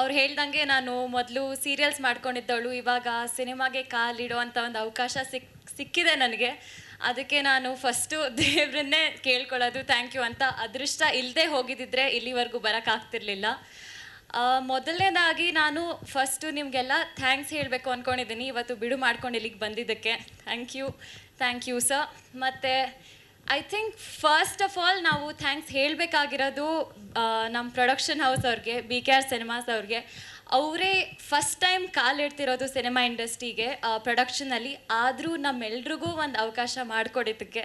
ಅವ್ರು ಹೇಳ್ದಂಗೆ ನಾನು ಮೊದಲು ಸೀರಿಯಲ್ಸ್ ಮಾಡ್ಕೊಂಡಿದ್ದವಳು, ಇವಾಗ ಸಿನಿಮಾಗೆ ಕಾಲಿಡೋ ಅಂತ ಒಂದು ಅವಕಾಶ ಸಿಕ್, ಸಿಕ್ಕಿದೆ ನನಗೆ. ಅದಕ್ಕೆ ನಾನು ಫಸ್ಟು ದೇವ್ರನ್ನೇ ಕೇಳ್ಕೊಳ್ಳೋದು ಥ್ಯಾಂಕ್ ಯು ಅಂತ. ಅದೃಷ್ಟ ಇಲ್ಲದೆ ಹೋಗಿದ್ದಿದ್ರೆ ಇಲ್ಲಿವರೆಗೂ ಬರೋಕ್ಕಾಗ್ತಿರ್ಲಿಲ್ಲ ಮೊದಲನೇದಾಗಿ ನಾನು ಫಸ್ಟು ನಿಮಗೆಲ್ಲ ಥ್ಯಾಂಕ್ಸ್ ಹೇಳಬೇಕು ಅಂದ್ಕೊಂಡಿದ್ದೀನಿ ಇವತ್ತು ಬಿಡು ಮಾಡ್ಕೊಂಡು ಇಲ್ಲಿಗೆ ಬಂದಿದ್ದಕ್ಕೆ. Thank you thank you sir ಮತ್ತು I think first of all ನಾವು ಥ್ಯಾಂಕ್ಸ್ ಹೇಳಬೇಕಾಗಿರೋದು ನಮ್ಮ ಪ್ರೊಡಕ್ಷನ್ ಹೌಸ್ ಅವ್ರಿಗೆ ಬಿ ಕೆ ಆರ್ ಸಿನಿಮಾಸ್ ಅವ್ರಿಗೆ. ಅವರೇ ಫಸ್ಟ್ ಟೈಮ್ ಕಾಲಿಡ್ತಿರೋದು ಸಿನಿಮಾ ಇಂಡಸ್ಟ್ರಿಗೆ ಪ್ರೊಡಕ್ಷನಲ್ಲಿ ಆದರೂ ನಮ್ಮೆಲ್ರಿಗೂ ಒಂದು ಅವಕಾಶ ಮಾಡಿಕೊಡಿದ್ದಕ್ಕೆ.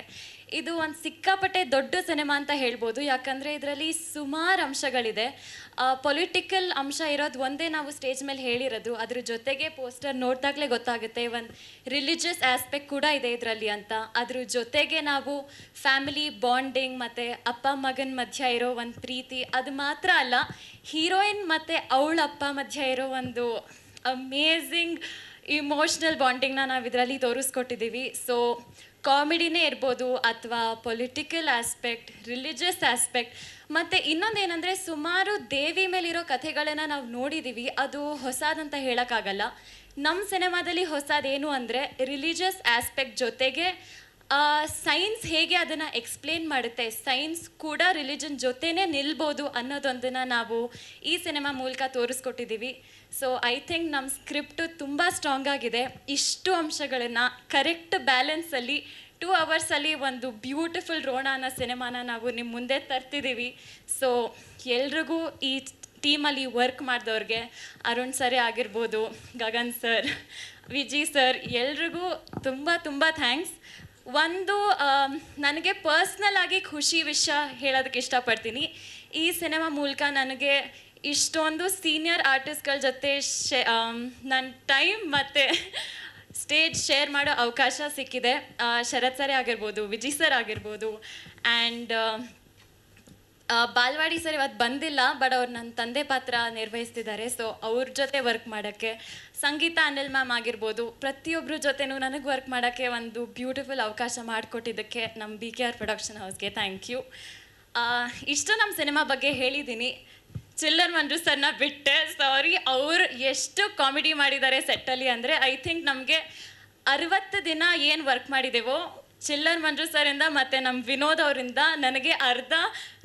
ಇದು ಒಂದು ಸಿಕ್ಕಾಪಟ್ಟೆ ದೊಡ್ಡ ಸಿನಿಮಾ ಅಂತ ಹೇಳ್ಬೋದು. ಯಾಕಂದರೆ ಇದರಲ್ಲಿ ಸುಮಾರು ಅಂಶಗಳಿದೆ. ಪೊಲಿಟಿಕಲ್ ಅಂಶ ಇರೋದು ಒಂದೇ ನಾವು ಸ್ಟೇಜ್ ಮೇಲೆ ಹೇಳಿರೋದು. ಅದ್ರ ಜೊತೆಗೆ ಪೋಸ್ಟರ್ ನೋಡಿದಾಗಲೇ ಗೊತ್ತಾಗುತ್ತೆ. ಒಂದು ರಿಲಿಜಿಯಸ್ ಆಸ್ಪೆಕ್ಟ್ ಕೂಡ ಇದೆ ಇದರಲ್ಲಿ ಅಂತ. ಅದ್ರ ಜೊತೆಗೆ ನಾವು ಫ್ಯಾಮಿಲಿ ಬಾಂಡಿಂಗ್ ಮತ್ತು ಅಪ್ಪ, ಮಗನ ಮಧ್ಯ ಇರೋ ಒಂದು ಪ್ರೀತಿ. ಅದು ಮಾತ್ರ ಅಲ್ಲ ಹೀರೋಯಿನ್ ಮತ್ತು ಅವಳ ಅಪ್ಪ ಮಧ್ಯ ಇರೋ ಒಂದು ಅಮೇಝಿಂಗ್ ಇಮೋಷ್ನಲ್ ಬಾಂಡಿಂಗ್ನ ನಾವು ಇದರಲ್ಲಿ ತೋರಿಸ್ಕೊಟ್ಟಿದ್ದೀವಿ. ಸೊ ಕಾಮಿಡಿನೇ ಇರ್ಬೋದು ಅಥವಾ ಪೊಲಿಟಿಕಲ್ ಆಸ್ಪೆಕ್ಟ್ ರಿಲಿಜಿಯಸ್ ಆಸ್ಪೆಕ್ಟ್ ಮತ್ತು ಇನ್ನೊಂದೇನೆಂದರೆ ಸುಮಾರು ದೇವಿ ಮೇಲಿರೋ ಕಥೆಗಳನ್ನು ನಾವು ನೋಡಿದ್ದೀವಿ ಅದು ಹೊಸದಂತ ಹೇಳೋಕ್ಕಾಗಲ್ಲ. ನಮ್ಮ ಸಿನಿಮಾದಲ್ಲಿ ಹೊಸದೇನು ಅಂದರೆ ರಿಲಿಜಿಯಸ್ ಆಸ್ಪೆಕ್ಟ್ ಜೊತೆಗೆ ಸೈನ್ಸ್ ಹೇಗೆ ಅದನ್ನು ಎಕ್ಸ್ಪ್ಲೇನ್ ಮಾಡುತ್ತೆ? ಸೈನ್ಸ್ ಕೂಡ ರಿಲಿಜನ್ ಜೊತೆನೇ ನಿಲ್ಬೋದು ಅನ್ನೋದೊಂದನ್ನು ನಾವು ಈ ಸಿನಿಮಾ ಮೂಲಕ ತೋರಿಸ್ಕೊಟ್ಟಿದ್ದೀವಿ. ಸೊ ಐ ಥಿಂಕ್ ನಮ್ಮ ಸ್ಕ್ರಿಪ್ಟು ತುಂಬ ಸ್ಟ್ರಾಂಗ್ ಆಗಿದೆ. ಇಷ್ಟು ಅಂಶಗಳನ್ನು ಕರೆಕ್ಟ್ ಬ್ಯಾಲೆನ್ಸಲ್ಲಿ ಟೂ ಅವರ್ಸಲ್ಲಿ ಒಂದು ಬ್ಯೂಟಿಫುಲ್ ರೋಣ ಅನ್ನೋ ಸಿನಿಮಾನ ನಾವು ನಿಮ್ಮ ಮುಂದೆ ತರ್ತಿದ್ದೀವಿ. ಸೊ ಎಲ್ರಿಗೂ ಈ ಟೀಮಲ್ಲಿ ವರ್ಕ್ ಮಾಡಿದವ್ರಿಗೆ, ಅರುಣ್ ಸರ್ ಆಗಿರ್ಬೋದು, ಗಗನ್ ಸರ್, ವಿಜಿ ಸರ್ ಎಲ್ರಿಗೂ ತುಂಬ ತುಂಬ ಥ್ಯಾಂಕ್ಸ್ ಒಂದು ನನಗೆ ಪರ್ಸ್ನಲ್ ಆಗಿ ಖುಷಿ ವಿಷಯ ಹೇಳೋದಕ್ಕೆ ಇಷ್ಟಪಡ್ತೀನಿ. ಈ ಸಿನಿಮಾ ಮೂಲಕ ನನಗೆ ಇಷ್ಟೊಂದು ಸೀನಿಯರ್ ಆರ್ಟಿಸ್ಟ್ಗಳ ಜೊತೆ ಶೇ ನನ್ನ ಟೈಮ್ ಮತ್ತು ಸ್ಟೇಜ್ ಶೇರ್ ಮಾಡೋ ಅವಕಾಶ ಸಿಕ್ಕಿದೆ. ಶರತ್ ಸರ್ ಆಗಿರ್ಬೋದು ವಿಜಯ್ ಸರ್ ಆಗಿರ್ಬೋದು ಆ್ಯಂಡ್ ಬಾಲ್ವಾಡಿ ಸರ್ ಇವತ್ತು ಬಂದಿಲ್ಲ ಬಟ್ ಅವ್ರು ನನ್ನ ತಂದೆ ಪಾತ್ರ ನಿರ್ವಹಿಸ್ತಿದ್ದಾರೆ ಸೊ ಅವ್ರ ಜೊತೆ ವರ್ಕ್ ಮಾಡೋಕ್ಕೆ, ಸಂಗೀತ ಅನಿಲ್ ಮ್ಯಾಮ್ ಆಗಿರ್ಬೋದು ಪ್ರತಿಯೊಬ್ಬರ ಜೊತೆನೂ ನನಗೆ ವರ್ಕ್ ಮಾಡೋಕ್ಕೆ ಒಂದು ಬ್ಯೂಟಿಫುಲ್ ಅವಕಾಶ ಮಾಡಿಕೊಟ್ಟಿದ್ದಕ್ಕೆ ನಮ್ಮ ಬಿ ಕೆ ಆರ್ ಪ್ರೊಡಕ್ಷನ್ ಹೌಸ್ಗೆ ಥ್ಯಾಂಕ್ ಯು ಇಷ್ಟು ನಮ್ಮ ಸಿನಿಮಾ ಬಗ್ಗೆ ಹೇಳಿದ್ದೀನಿ ಚಿಲ್ಲರ್ ಮಂಜು ಸರ್ನ ಬಿಟ್ಟೆ ಸಾರಿ ಅವರು ಎಷ್ಟು ಕಾಮಿಡಿ ಮಾಡಿದ್ದಾರೆ ಸೆಟ್ಟಲ್ಲಿ ಅಂದರೆ ಐ ಥಿಂಕ್ ನಮಗೆ ಅರವತ್ತು ದಿನ ಏನು ವರ್ಕ್ ಮಾಡಿದೆವೋ ಚಿಲ್ಲರ್ ಮಂಜು ಸರ್ ಇಂದ ಮತ್ತು ನಮ್ಮ ವಿನೋದ್ ಅವರಿಂದ ನನಗೆ ಅರ್ಧ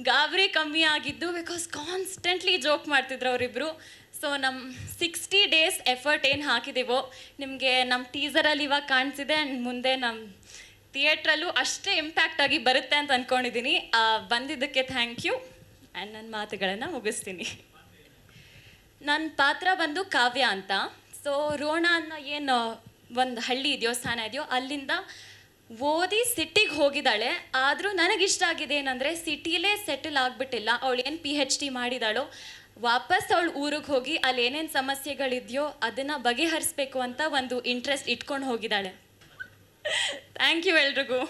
ಗಾಬರಿ ಕಮ್ಮಿ ಆಗಿದ್ದು ಬಿಕಾಸ್ ಕಾನ್ಸ್ಟೆಂಟ್ಲಿ ಜೋಕ್ ಮಾಡ್ತಿದ್ರು ಅವರಿಬ್ಬರು ಸೊ ನಮ್ಮ ಸಿಕ್ಸ್ಟಿ ಡೇಸ್ ಎಫರ್ಟ್ ಏನು ಹಾಕಿದ್ದೀವೋ ನಿಮಗೆ ನಮ್ಮ ಟೀಸರಲ್ಲಿ ಇವಾಗ ಕಾಣಿಸಿದೆ ಆ್ಯಂಡ್ ಮುಂದೆ ನಮ್ಮ ಥಿಯೇಟ್ರಲ್ಲೂ ಅಷ್ಟೇ ಇಂಪ್ಯಾಕ್ಟ್ ಆಗಿ ಬರುತ್ತೆ ಅಂತ ಅಂದ್ಕೊಂಡಿದ್ದೀನಿ ಬಂದಿದ್ದಕ್ಕೆ ಥ್ಯಾಂಕ್ ಯು ಆ್ಯಂಡ್ ನನ್ನ ಮಾತುಗಳನ್ನು ಮುಗಿಸ್ತೀನಿ. ನನ್ನ ಪಾತ್ರ ಬಂದು ಕಾವ್ಯ ಅಂತ. ಸೊ ರೋಣ ಅನ್ನೋ ಏನು ಒಂದು ಹಳ್ಳಿ ಇದೆಯೋ, ಸ್ಥಾನ ಇದೆಯೋ, ಅಲ್ಲಿಂದ ಓದಿ ಸಿಟಿಗೆ ಹೋಗಿದ್ದಾಳೆ. ಆದರೂ ನನಗಿಷ್ಟ ಆಗಿದೆ ಏನಂದರೆ ಸಿಟಿಲೇ ಸೆಟಲ್ ಆಗಿಬಿಟ್ಟಿಲ್ಲ. ಅವಳು ಏನು ಪಿ ಹೆಚ್ ಡಿ ಮಾಡಿದಾಳೋ, ವಾಪಸ್ ಅವಳು ಊರಿಗೆ ಹೋಗಿ ಅಲ್ಲಿ ಏನೇನು ಸಮಸ್ಯೆಗಳಿದೆಯೋ ಅದನ್ನು ಬಗೆಹರಿಸ್ಬೇಕು ಅಂತ ಒಂದು ಇಂಟ್ರೆಸ್ಟ್ ಇಟ್ಕೊಂಡು ಹೋಗಿದ್ದಾಳೆ. ಥ್ಯಾಂಕ್ ಯು ಎಲ್ರಿಗೂ.